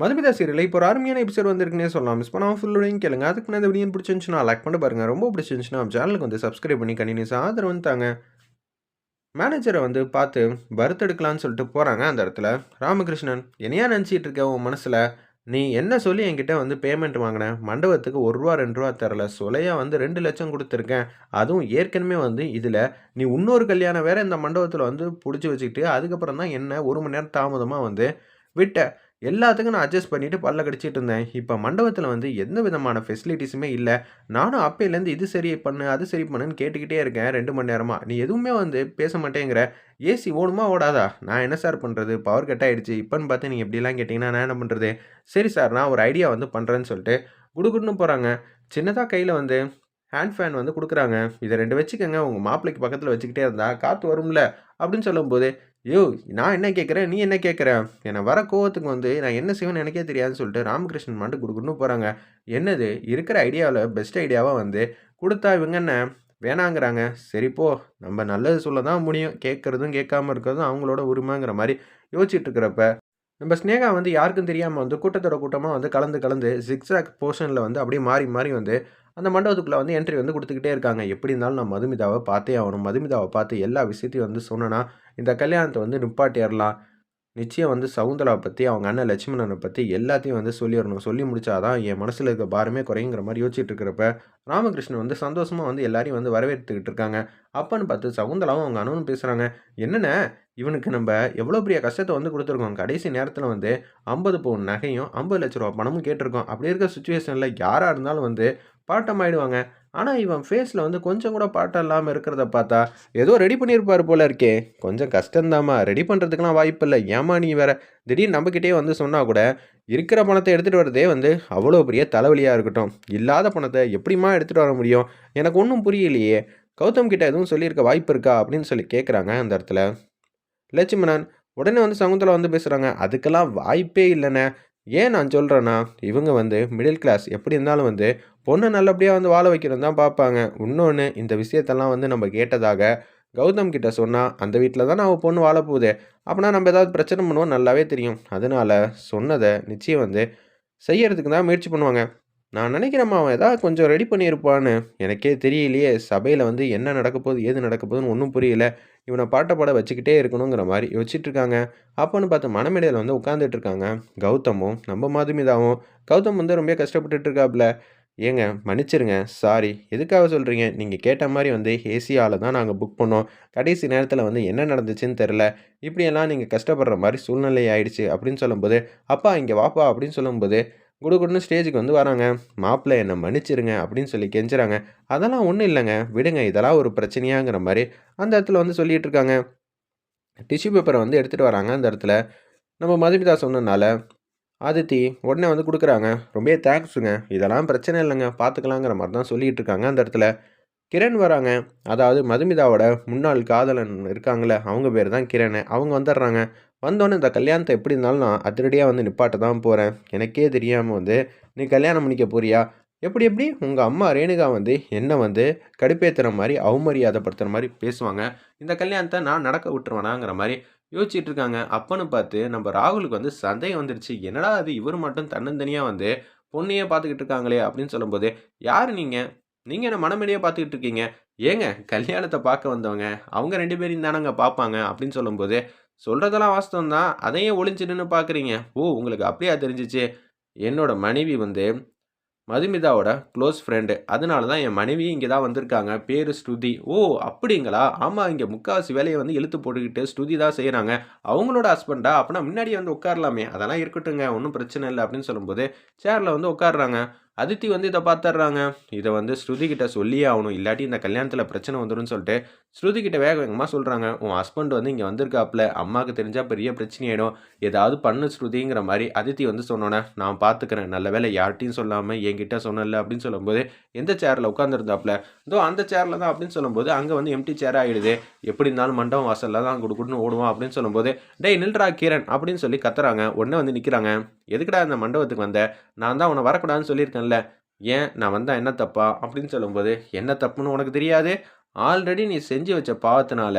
Madhumitha serial இப்போ ஒரு அருமையான எபிசோட் வந்திருக்குன்னே சொல்லலாம். மிஸ் பண்ணாமல் ஃபுல்லோடையும் கேளுங்க. அதுக்கு முன்னாடி இந்த வீடியோ பிடிச்சிருந்துச்சுன்னா லைக் பண்ணி பாருங்கள் ரொம்ப பிடிச்சிருந்துச்சுன்னா சேனலுக்கு வந்து சப்ஸ்கிரைப் பண்ணி கண்டினியூஸ் ஆதரவு வந்துட்டாங்க மேனேஜரை வந்து பார்த்து பருத்தெடுக்கலான்னு சொல்லிட்டு போகிறாங்க அந்த இடத்துல. ராமகிருஷ்ணன் என்னையா நினச்சிட்டு இருக்க உன் மனசில்? நீ என்ன சொல்லி என்கிட்ட வந்து பேமெண்ட் வாங்கின? மண்டபத்துக்கு ஒரு ரூபா ரெண்டு ரூபா தரல. சொலையாக வந்து ரெண்டு லட்சம் கொடுத்துருக்கேன். அதுவும் ஏற்கனவே வந்து இதில் நீ இன்னொரு கல்யாணம் வேறு இந்த மண்டபத்தில் வந்து பிடிச்சி வச்சுக்கிட்டு அதுக்கப்புறம் தான் என்ன ஒரு மணி நேரம் தாமதமாக வந்து விட்ட. எல்லாத்துக்கும் நான் அட்ஜஸ்ட் பண்ணிவிட்டு பல்ல கடிச்சிட்டு இருந்தேன். இப்போ மண்டபத்தில் வந்து எந்த விதமான ஃபெசிலிட்டிஸுமே இல்லை. நானும் அப்பையிலேருந்து இது சரி பண்ணு அது சரி பண்ணுன்னு கேட்டுக்கிட்டே இருக்கேன் ரெண்டு மணி நேரமாக நீ எதுவுமே வந்து பேச மாட்டேங்கிற. ஏசி ஓடுமா ஓடாதா? நான் என்ன சார் பண்ணுறது பவர் கட் ஆகிடுச்சு இப்போன்னு பார்த்து நீங்கள் எப்படிலாம் கேட்டிங்கன்னா நான் என்ன பண்ணுறது சரி சார் நான் ஒரு ஐடியா வந்து பண்ணுறேன்னு சொல்லிட்டு குடுகுடுன்னு போகிறாங்க சின்னதாக கையில் வந்து ஹேண்ட் ஃபேன் வந்து கொடுக்குறாங்க. இதை ரெண்டு வச்சுக்கோங்க. உங்கள் மாப்பிள்ளைக்கு பக்கத்தில் வச்சுக்கிட்டே இருந்தா காற்று வரும்ல. அப்படின்னு சொல்லும்போது ஐயோ நான் என்ன கேட்குறேன் நீ என்ன கேட்குற என்னை வர கோவத்துக்கு வந்து நான் என்ன செய்வேன்னு எனக்கே தெரியாதுன்னு சொல்லிட்டு ராமகிருஷ்ணன் மாட்டு கொடுக்கணும் போகிறாங்க என்னது? இருக்கிற ஐடியாவில் பெஸ்ட் ஐடியாவாக வந்து கொடுத்தா இவங்க என்ன? வேணாங்கிறாங்க. சரிப்போ நம்ம நல்லது சொல்ல தான் முடியும். கேட்குறதும் கேட்காம இருக்கிறதும் அவங்களோட உரிமைங்கிற மாதிரி யோசிச்சுட்டு இருக்கிறப்ப நம்ம ஸ்னேகா வந்து யாருக்கும் தெரியாமல் வந்து கூட்டத்தோட கூட்டமாக வந்து கலந்து கலந்து ஜிக்ஸாக் போர்ஷனில் வந்து அப்படியே மாறி மாறி வந்து அந்த மண்டபத்துக்குள்ளே வந்து என்ட்ரி வந்து கொடுத்துக்கிட்டே இருக்காங்க. எப்படி இருந்தாலும் நான் மதுமிதாவை பார்த்தே ஆகணும். மதுமிதாவை பார்த்து எல்லா விஷயத்தையும் வந்து சொன்னேன்னா இந்த கல்யாணத்தை வந்து நிப்பாட்டிடலாம். நிச்சயம் வந்து சவுந்தலா பற்றி அவங்க அண்ணன் லட்சுமணனை பற்றி எல்லாத்தையும் வந்து சொல்லிடணும் சொல்லி முடிச்சாதான் என் மனசில் இருக்க பாரமே குறையுங்கிற மாதிரி யோசிச்சுட்டு இருக்கிறப்ப ராமகிருஷ்ணன் வந்து சந்தோஷமாக வந்து எல்லாரையும் வந்து வரவேற்றுக்கிட்டு இருக்காங்க. அப்பன்னு பார்த்து சவுந்தலாவும் அவங்க அண்ணனும் பேசுகிறாங்க என்னென்ன இவனுக்கு நம்ம எவ்வளோ பெரிய கஷ்டத்தை வந்து கொடுத்துருக்கோம். கடைசி நேரத்தில் வந்து ஐம்பது பவுன் நகையும் ஐம்பது லட்ச ரூபா பணமும் கேட்டிருக்கோம். அப்படி இருக்க சுச்சுவேஷனில் யாராக இருந்தாலும் வந்து பாட்டம் ஆயிடுவாங்க. ஆனால் இவன் ஃபேஸில் வந்து கொஞ்சம் கூட பாட்டம் இல்லாமல் இருக்கிறத பார்த்தா ஏதோ ரெடி பண்ணியிருப்பார் போல இருக்கே. கொஞ்சம் கஷ்டந்தாம்மா ரெடி பண்ணுறதுக்கெலாம் வாய்ப்பு இல்லை. ஏமா நீ வேற? திடீர்னு நம்மக்கிட்டே வந்து சொன்னால் கூட இருக்கிற பணத்தை எடுத்துகிட்டு வரதே வந்து அவ்வளோ பெரிய தலைவலியாக இருக்கட்டும். இல்லாத பணத்தை எப்படிம்மா எடுத்துகிட்டு வர முடியும்? எனக்கு ஒன்றும் புரியலையே. கௌதம் கிட்ட எதுவும் சொல்லியிருக்க வாய்ப்பு இருக்கா? அப்படின்னு சொல்லி கேட்குறாங்க அந்த இடத்துல. லட்சுமணன் உடனே வந்து சகுந்தலா வந்து பேசுகிறாங்க அதுக்கெல்லாம் வாய்ப்பே இல்லைண்ணே. ஏன் நான் சொல்கிறேன்னா இவங்க வந்து மிடில் கிளாஸ் எப்படி இருந்தாலும் வந்து பொண்ணை நல்லபடியாக வந்து வாழ வைக்கணும் தான் பார்ப்பாங்க. இன்னொன்று இந்த விஷயத்தெல்லாம் வந்து நம்ம கேட்டதாக கௌதம் கிட்ட சொன்னால் அந்த வீட்டில் தான் அவள் பொண்ணு வாழ போகுது. அப்படின்னா நம்ம ஏதாவது பிரச்சனை பண்ணுவோம் நல்லாவே தெரியும். அதனால் சொன்னதை நிச்சயம் வந்து செய்யறதுக்கு தான் முயற்சி பண்ணுவாங்க. நான் நினைக்கிறேன் அவன் ஏதாவது கொஞ்சம் ரெடி பண்ணியிருப்பான்னு எனக்கே தெரியலையே. சபையில் வந்து என்ன நடக்க போகுது ஏது நடக்க போகுதுன்னு ஒன்றும் புரியல. இவனை பாட்டை பாட வச்சுக்கிட்டே இருக்கணுங்கிற மாதிரி யோசிச்சுட்டு இருக்காங்க. அப்போன்னு பார்த்து மனமேடையில் வந்து உட்காந்துட்டு இருக்காங்க கௌதமும் நம்ம மாதமிதாவும். கௌதம் வந்து ரொம்ப கஷ்டப்பட்டுட்டு இருக்காப்புல ஏங்க மன்னிச்சிருங்க. சாரி எதுக்காக சொல்கிறீங்க நீங்கள் கேட்ட மாதிரி வந்து ஏசியாவில் தான் நாங்கள் புக் பண்ணோம். கடைசி நேரத்தில் வந்து என்ன நடந்துச்சுன்னு தெரில இப்படியெல்லாம் நீங்கள் கஷ்டப்படுற மாதிரி சூழ்நிலை ஆயிடுச்சு அப்படின்னு சொல்லும்போது அப்பா இங்கே வாப்பா அப்படின்னு சொல்லும்போது குடுகுடுன்னு ஸ்டேஜுக்கு வந்து வராங்க. மாப்பிள்ளை என்னை மன்னிச்சிருங்க அப்படின்னு சொல்லி கெஞ்சுறாங்க. அதெல்லாம் ஒன்றும் இல்லைங்க. விடுங்க இதெல்லாம் ஒரு பிரச்சனையாங்கிற மாதிரி அந்த இடத்துல வந்து சொல்லிகிட்டு இருக்காங்க. டிஷ்யூ பேப்பரை வந்து எடுத்துகிட்டு வராங்க அந்த இடத்துல. நம்ம மதுமிதா சொன்னனால ஆதித்தி உடனே வந்து கொடுக்குறாங்க. ரொம்பவே தேங்க்ஸுங்க இதெல்லாம் பிரச்சனை இல்லைங்க. பார்த்துக்கலாங்கிற மாதிரி தான் சொல்லிகிட்டு இருக்காங்க அந்த இடத்துல. கிரண் வராங்க. அதாவது மதுமிதாவோட முன்னாள் காதலன் இருக்காங்களே அவங்க பேர் தான் கிரண். அவங்க வந்துடுறாங்க. வந்தோடனே இந்த கல்யாணத்தை எப்படி இருந்தாலும் நான் அதிரடியாக வந்து நிப்பாட்ட தான் போகிறேன் எனக்கே தெரியாமல் வந்து நீ கல்யாணம் பண்ணிக்க போறியா? எப்படி எப்படி? உங்கள் அம்மா ரேணுகா வந்து என்னை வந்து கடுப்பேற்றுற மாதிரி அவமரியாதைப்படுத்துகிற மாதிரி பேசுவாங்க. இந்த கல்யாணத்தை நான் நடக்க விட்டுருவேனாங்கிற மாதிரி யோசிச்சுட்டு இருக்காங்க அப்பன்னு பார்த்து நம்ம ராகுலுக்கு வந்து சந்தேகம் வந்துருச்சு. என்னடா அது இவர் மட்டும் தன்னந்தனியாக வந்து பொண்ணையே பார்த்துக்கிட்டு இருக்காங்களே அப்படின்னு சொல்லும்போது யார் நீங்கள் நீங்கள் என்ன மனமேடியே பார்த்துக்கிட்டு இருக்கீங்க ஏங்க கல்யாணத்தை பார்க்க வந்தவங்க. அவங்க ரெண்டு பேரையும் தானங்க பார்ப்பாங்க அப்படின்னு சொல்லும்போது சொல்கிறதெல்லாம் வாஸ்தவம் தான். அதையும் ஒளிஞ்சிடுன்னு பார்க்குறீங்க ஓ உங்களுக்கு அப்படியா தெரிஞ்சிச்சு? என்னோட மனைவி வந்து மதுமிதாவோட க்ளோஸ் ஃப்ரெண்டு அதனால தான் என் மனைவி இங்கே தான் வந்திருக்காங்க. பேர் ஸ்ருதி. ஓ அப்படிங்களா? ஆமாம் இங்கே முக்கால்வாசி வேலையை வந்து இழுத்து போட்டுக்கிட்டு ஸ்ருதி தான் செய்கிறாங்க அவங்களோட ஹஸ்பண்டா அப்படின்னா முன்னாடி வந்து உட்காரலாமே. அதெல்லாம் இருக்கட்டுங்க ஒன்றும் பிரச்சனை இல்லை அப்படின்னு சொல்லும்போது சேரில் வந்து உட்காடுறாங்க அதித்தி வந்து இதை பார்த்துட்றாங்க. இதை வந்து ஸ்ருதிகிட்ட சொல்லியே ஆகணும். இல்லாட்டி இந்த கல்யாணத்தில் பிரச்சனை வந்துடும் சொல்லிட்டு ஸ்ருதிகிட்ட வேக வேகமாக சொல்கிறாங்க உன் ஹஸ்பண்ட் வந்து இங்கே வந்திருக்காப்புல. அம்மாவுக்கு தெரிஞ்சால் பெரிய பிரச்சனையாயிடும். ஏதாவது பண்ணு ஸ்ருதிங்கிற மாதிரி அதித்தி வந்து சொன்னோன்னே நான் பார்த்துக்கிறேன் நல்ல வேலை யார்ட்டையும் சொல்லாமல் என்கிட்ட சொன்னல அப்படின்னு சொல்லும்போது எந்த சேரில் உட்காந்துருந்தாப்புல இதோ அந்த சேரில் தான் அப்படின்னு சொல்லும்போது அங்கே வந்து எம்டி சேர் ஆகிடுது எப்படி இருந்தாலும் மண்டபம் வாசலில் தான் கொடுக்குன்னு ஓடுவோம் அப்படின்னு சொல்லும்போது டேய் நில்ரா கீரன் அப்படின்னு சொல்லி கத்துறாங்க. உடனே வந்து நிற்கிறாங்க எதுக்குடா இந்த மண்டபத்துக்கு வந்த? நான் தான் உன்னை வரக்கூடாதுன்னு சொல்லியிருக்கேன் இல்லை ஏன் நான் வந்தால் என்ன தப்பா அப்படின்னு சொல்லும்போது என்ன தப்புன்னு உனக்கு தெரியாது ஆல்ரெடி நீ செஞ்சு வச்ச பாவத்தினால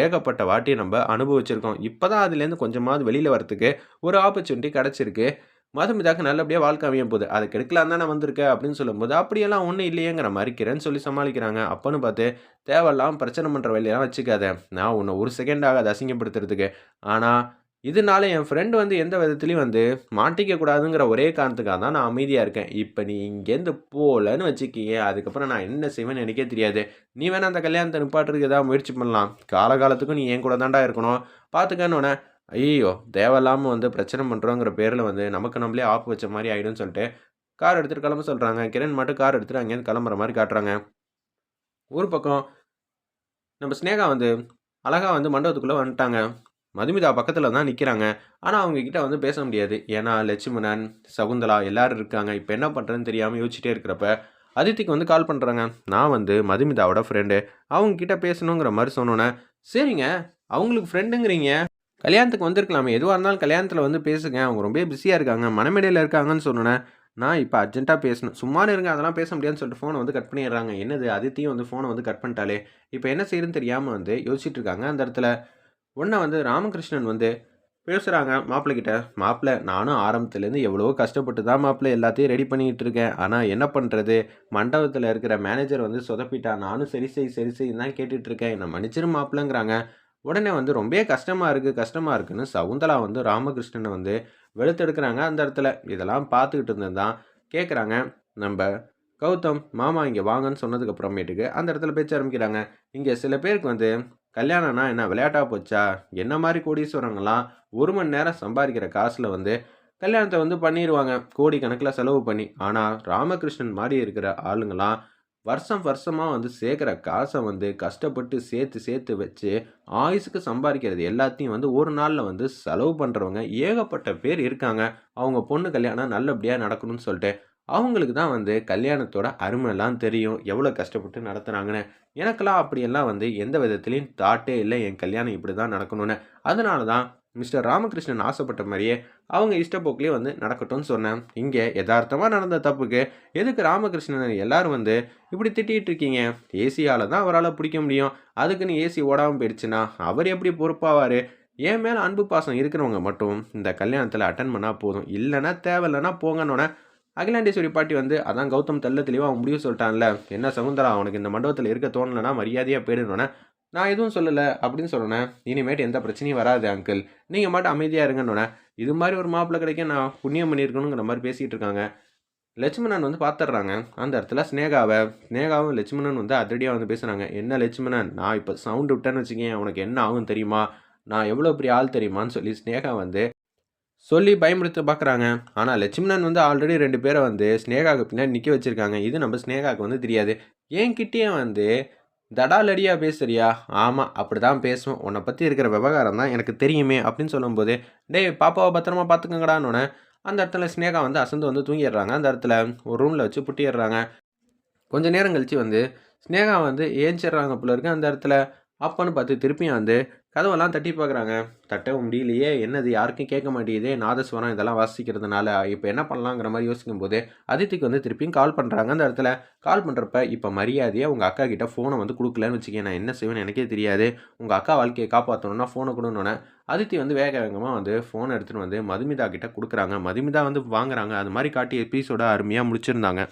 ஏகப்பட்ட வாட்டி நம்ம அனுபவிச்சிருக்கோம் இப்போ தான் அதுலேருந்து கொஞ்சமாவது வெளியில் வரத்துக்கு ஒரு ஆப்பர்ச்சுனிட்டி கிடச்சிருக்கு மதுமிதாக்கு நல்லபடியாக வாழ்க்கை அமையும் போகுது. அதை கெடுக்கலான்னு தானே வந்திருக்க அப்படின்னு சொல்லும்போது, அப்படியெல்லாம் ஒன்றும் இல்லையேங்கிற மறுக்கிறேன்னு சொல்லி சமாளிக்கிறாங்க. அப்போன்னு பார்த்து, தேவையில்லாம பிரச்சனை பண்ணுற வேலையெல்லாம் வச்சுக்காத. நான் உன்னை ஒரு செகண்ட் ஆகாது அசிங்கப்படுத்துறதுக்கு. ஆனால் இதனால என் ஃப்ரெண்டு வந்து எந்த விதத்துலையும் வந்து மாட்டிக்க கூடாதுங்கிற ஒரே காரணத்துக்காக தான் நான் அமைதியாக இருக்கேன். இப்போ நீ இங்கேருந்து போகலன்னு வச்சுக்கயேன், அதுக்கப்புறம் நான் என்ன செய்வேன்னு எனக்கே தெரியாது. நீ வேணால் அந்த கல்யாணத்தை நிப்பாட்டுறதுக்கு ஏதாவது முயற்சி பண்ணலாம். காலகாலத்துக்கும் நீ என் கூட தாண்டா இருக்கணும். பார்த்துக்கன்னோனே, ஐயோ தேவையில்லாமல் வந்து பிரச்சனை பண்ணுறோங்கிற பேரில் வந்து நமக்கு நம்மளே ஆப்பு வச்ச மாதிரி ஆகிடும்னு சொல்லிட்டு, கார் எடுத்துகிட்டு கிளம்ப சொல்கிறாங்க கிரண் மட்டும் கார் எடுத்துகிட்டு அங்கேருந்து கிளம்புற மாதிரி காட்டுறாங்க. ஒரு பக்கம் நம்ம சினேகா வந்து அழகாக வந்து மண்டபத்துக்குள்ளே வந்துட்டாங்க. மதுமிதா பக்கத்தில் தான் நிற்கிறாங்க ஆனால் அவங்கக்கிட்ட வந்து பேச முடியாது. ஏன்னா, லட்சுமணன், சகுந்தலா எல்லோரும் இருக்காங்க. இப்போ என்ன பண்ணுறதுன்னு தெரியாமல் யோசிச்சுட்டே இருக்கிறப்ப, அதித்திக்கு வந்து கால் பண்ணுறாங்க நான் வந்து மதுமிதாவோட ஃப்ரெண்டு. அவங்கக்கிட்ட பேசணுங்கிற மாதிரி சொன்னோன்னே சரிங்க. அவங்களுக்கு ஃப்ரெண்டுங்கிறீங்க. கல்யாணத்துக்கு வந்திருக்கலாமே. எதுவாக இருந்தாலும் கல்யாணத்தில் வந்து பேசுங்க. அவங்க ரொம்பவே பிஸியாக இருக்காங்க. மனமேடையில் இருக்காங்கன்னு சொன்னோன்னே நான் இப்போ அர்ஜென்ட்டாக பேசணும். சும்மா இருங்க. அதெல்லாம் பேச முடியாதுன்னு சொல்லிட்டு ஃபோனை வந்து கட் பண்ணிடுறாங்க. என்னது அதித்தியும் வந்து ஃபோனை வந்து கட் பண்ணிட்டாலே இப்போ என்ன செய்றதுன்னு தெரியாமல் வந்து யோசிச்சுட்டு இருக்காங்க. அந்த இடத்துல உடனே வந்து ராமகிருஷ்ணன் வந்து பேசுகிறாங்க மாப்பிள கிட்ட. நானும் ஆரம்பத்துலேருந்து எவ்வளவோ கஷ்டப்பட்டு தான் மாப்பிள்ளை எல்லாத்தையும் ரெடி பண்ணிக்கிட்டு இருக்கேன். ஆனால் என்ன பண்ணுறது மண்டபத்தில் இருக்கிற மேனேஜர் வந்து சொதப்பிட்டா நானும் சரி செய், சரி செய்யும் தான் கேட்டுட்ருக்கேன் என்னை மன்னிச்சிரும் மன்னிச்சிரு உடனே வந்து ரொம்ப கஷ்டமாக இருக்குது கஷ்டமாக இருக்குன்னு சவுந்தலா வந்து ராமகிருஷ்ணனை வந்து வெளுத்தெடுக்கிறாங்க அந்த இடத்துல. இதெல்லாம் பார்த்துக்கிட்டு இருந்தது தான் கேட்குறாங்க. நம்ம கௌதம், மாமா இங்கே வாங்கன்னு சொன்னதுக்கப்புறமேட்டுக்கு அந்த இடத்துல பேச்ச ஆரம்பிக்கிறாங்க. இங்கே சில பேருக்கு வந்து கல்யாணம்னா என்ன விளையாட்டா போச்சா? என்ன மாதிரி கோடீஸ்வரங்களாம் ஒரு மணி நேரம் சம்பாதிக்கிற காசில் வந்து கல்யாணத்தை வந்து பண்ணிடுவாங்க கோடி கணக்கில் செலவு பண்ணி. ஆனால் ராமகிருஷ்ணன் மாதிரி இருக்கிற ஆளுங்களாம் வருஷம் வருஷமாக வந்து சேர்க்குற காசை வந்து கஷ்டப்பட்டு சேர்த்து சேர்த்து வச்சு, ஆயுசுக்கு சம்பாதிக்கிறது எல்லாத்தையும் வந்து ஒரு நாளில் வந்து செலவு பண்ணுறவங்க ஏகப்பட்ட பேர் இருக்காங்க. அவங்க பொண்ணு கல்யாணம் நல்லபடியாக நடக்கணும்னு சொல்லிட்டு. அவங்களுக்கு தான் வந்து கல்யாணத்தோட அருமைலாம் தெரியும். எவ்வளோ கஷ்டப்பட்டு நடத்துனாங்கன்னு. எனக்கெல்லாம் அப்படியெல்லாம் வந்து எந்த விதத்துலேயும் தாட்டே இல்லை என் கல்யாணம் இப்படி தான் நடக்கணும்னு. அதனால தான் மிஸ்டர் ராமகிருஷ்ணன் ஆசைப்பட்ட மாதிரியே அவங்க இஷ்டப்போக்கிலே வந்து நடக்கட்டும்னு சொன்னேன். இங்கே யதார்த்தமாக நடந்த தப்புக்கு எதுக்கு ராமகிருஷ்ணன் எல்லாரும் வந்து இப்படி திட்டிகிட்டு இருக்கீங்க? ஏசியால் தான் அவரால் பிடிக்க முடியும். அதுக்குன்னு ஏசி ஓடாமல் போயிடுச்சுன்னா, அவர் எப்படி பொறுப்பாவார் என் மேலே அன்பு பாசம் இருக்கிறவங்க மட்டும் இந்த கல்யாணத்தில் அட்டன் பண்ணால் போதும். இல்லைன்னா தேவையில்லைன்னா போங்கன்னோனே, அகிலாண்டேஸ்வரி பாட்டி வந்து அதான் கௌதம் தெல்ல தெளிவாக அவன் முடிவு சொல்லிட்டான்ல. என்ன சகுந்தரா அவனுக்கு இந்த மண்டபத்தில் இருக்க தோணலன்னா மரியாதையாக போயிடுன்னோனே, நான் எதுவும் சொல்லலை அப்படின்னு சொன்னோனே, இனிமேட்டு எந்த பிரச்சனையும் வராது அங்கிள். நீங்கள் மட்டும் அமைதியாக இருங்கன்னோனே, இது மாதிரி ஒரு மாப்பிள்ளை கிடைக்க நான் புண்ணியம் பண்ணியிருக்கணுங்கிற மாதிரி பேசிகிட்டு இருக்காங்க. லட்சுமணன் வந்து பார்த்துட்றாங்க அந்த இடத்துல ஸ்னேகாவை ஸ்னேகாவும் லட்சுமணன் வந்து அதிரடியாக வந்து பேசுகிறாங்க என்ன லட்சுமணன், நான் இப்போ சவுண்டு விட்டேன்னு வச்சுக்கேன் உனக்கு என்ன ஆகும் தெரியுமா? நான் எவ்வளோ பெரிய ஆள் தெரியுமான்னு சொல்லி சினேகா வந்து சொல்லி பயமுறுத்த பார்க்குறாங்க. ஆனால் லட்சுமணன் வந்து ஆல்ரெடி ரெண்டு பேரை வந்து ஸ்னேகாவுக்கு பின்னாடி நிற்க வச்சுருக்காங்க இது நம்ம சினேகாவுக்கு வந்து தெரியாது. என்கிட்டயே வந்து தடாலடியாக பேசுறியா? ஆமா, அப்படிதான் பேசுவோம் உன்னை பற்றி இருக்கிற விவகாரம் தான் எனக்கு தெரியுமே அப்படின்னு சொல்லும்போது, டேய் பாப்பாவை பத்திரமா பார்த்துக்கங்கடான்னோனே, அந்த இடத்துல சினேகா வந்து அசந்து வந்து தூங்கிடுறாங்க. அந்த இடத்துல ஒரு ரூமில் வச்சு புட்டிடுறாங்க கொஞ்ச நேரம் கழிச்சு வந்து சினேகா வந்து ஏஞ்சிடுறாங்க போல இருக்கு அந்த இடத்துல. அப்பன்னு பார்த்து திருப்பியும் வந்து கதவெல்லாம் தட்டி பார்க்குறாங்க. தட்டவும் முடியலையே. என்னது யாருக்கும் கேட்க மாட்டேங்குதே. நாதஸ்வரம் இதெல்லாம் வாசிக்கிறதுனால. இப்போ என்ன பண்ணலாங்கிற மாதிரி யோசிக்கும் போது அதித்திக்கு வந்து திருப்பியும் கால் பண்ணுறாங்க அந்த இடத்துல. கால் பண்ணுறப்ப இப்போ மரியாதையாக உங்கள் அக்கா கிட்டே ஃபோனை வந்து கொடுக்கலன்னு வச்சுக்கேன் நான் என்ன செய்வேன்னு எனக்கே தெரியாது. உங்கள் அக்கா வாழ்க்கையை காப்பாத்தணும்னா ஃபோனை குடுன்னோனே, அதித்தி வந்து வேக வேகமாக வந்து ஃபோனை எடுத்துகிட்டு வந்து மதுமிதா கிட்டே கொடுக்குறாங்க மதுமிதா வந்து வாங்குறாங்க. அது மாதிரி காட்டி எபிசோட அருமையாக முடிச்சிருந்தாங்க.